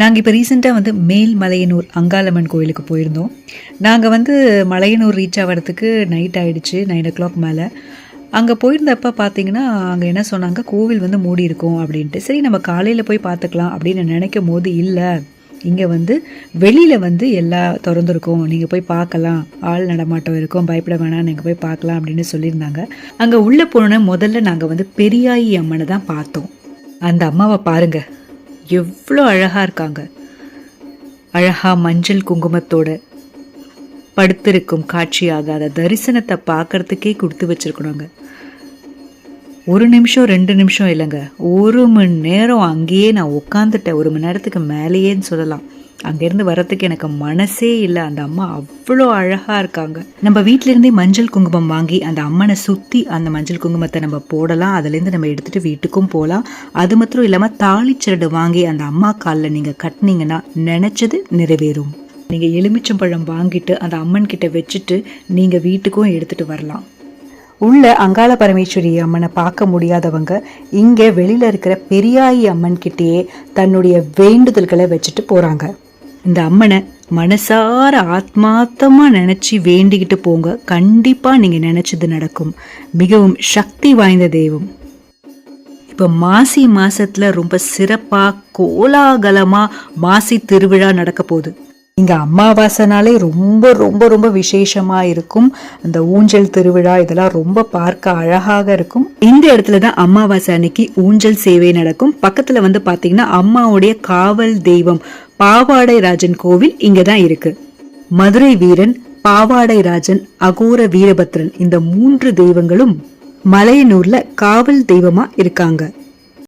நாங்கள் இப்போ ரீசெண்டாக வந்து மேல் மலையனூர் அங்காளம்மன் கோயிலுக்கு போயிருந்தோம். நாங்கள் வந்து மலையனூர் ரீச் ஆகிறதுக்கு நைட் ஆகிடுச்சு நைன் ஓ கிளாக் மேலே. அங்கே போயிருந்தப்ப பார்த்தீங்கன்னா அங்கே என்ன சொன்னாங்க? கோவில் வந்து மூடி இருக்கும் அப்படின்ட்டு. சரி நம்ம காலையில் போய் பார்த்துக்கலாம் அப்படின்னு நினைக்கும் போது இல்லை. இங்கே வந்து வெளியில் வந்து எல்லா திறந்துருக்கும். நீங்கள் போய் பார்க்கலாம் ஆள் நடமாட்டம் இருக்கும். பயப்பட வேணாம். நீங்கள் போய் பார்க்கலாம் அப்படின்னு சொல்லியிருந்தாங்க. அங்கே உள்ளே போனோன்னே முதல்ல நாங்கள் வந்து பெரியாயி அம்மனை தான் பார்த்தோம். அந்த அம்மாவை பாருங்கள் எவ்வளோ அழகாக இருக்காங்க. அழகா மஞ்சள் குங்குமத்தோட படுத்திருக்கும் காட்சியாக அதை தரிசனத்தை பார்க்கறதுக்கே கொடுத்து வச்சிருக்கணுங்க. ஒரு நிமிஷம் ரெண்டு நிமிஷம் இல்லைங்க. ஒரு மணி நேரம் அங்கேயே நான் உட்காந்துட்டேன் ஒரு மணி நேரத்துக்கு மேலேயேன்னு சொல்லலாம். அங்கேருந்து வரத்துக்கு எனக்கு மனசே இல்லை. அந்த அம்மா அவ்வளோ அழகாக இருக்காங்க. நம்ம வீட்டிலேருந்தே மஞ்சள் குங்குமம் வாங்கி அந்த அம்மனை சுற்றி அந்த மஞ்சள் குங்குமத்தை நம்ம போடலாம். அதுலேருந்து நம்ம எடுத்துகிட்டு வீட்டுக்கும் போகலாம் அது மாத்திரம் இல்லாமல் தாளிச்சரடு வாங்கி அந்த அம்மா காலில் நீங்கள் கட்டினீங்கன்னா நினச்சது நிறைவேறும். நீங்கள் எலுமிச்சம்பழம் வாங்கிட்டு அந்த அம்மன் கிட்ட வச்சுட்டு நீங்கள் வீட்டுக்கும் எடுத்துகிட்டு வரலாம். உள்ள அங்காள பரமேஸ்வரி அம்மனை பார்க்க முடியாதவங்க இங்கே வெளியில் இருக்கிற பெரியாயி அம்மன் கிட்டேயே தன்னுடைய வேண்டுதல்களை வச்சுட்டு போகிறாங்க இந்த அம்மனை மனசார ஆத்மார்த்தமாக நினச்சி வேண்டிக்கிட்டு போங்க. கண்டிப்பாக நீங்கள் நினச்சது நடக்கும். மிகவும் சக்தி வாய்ந்த தெய்வம். இப்போ மாசி மாசத்துல ரொம்ப சிறப்பாக கோலாகலமாக மாசி திருவிழா நடக்க போகுது. இங்கே அமாவாசைனாலே ரொம்ப ரொம்ப ரொம்ப விசேஷமா இருக்கும். அந்த ஊஞ்சல் திருவிழா இதெல்லாம் ரொம்ப பார்க்க அழகாக இருக்கும். இந்த இடத்துல தான் அமாவாசை அன்னைக்கு ஊஞ்சல் சேவை நடக்கும். பக்கத்தில் வந்து பார்த்தீங்கன்னா அம்மாவுடைய காவல் தெய்வம் பாவாடை ராஜன் கோவில் இங்கே தான் இருக்கு. மதுரை வீரன் பாவாடை ராஜன் அகோர வீரபத்ரன் இந்த மூன்று தெய்வங்களும் மலையனூர்ல காவல் தெய்வமா இருக்காங்க.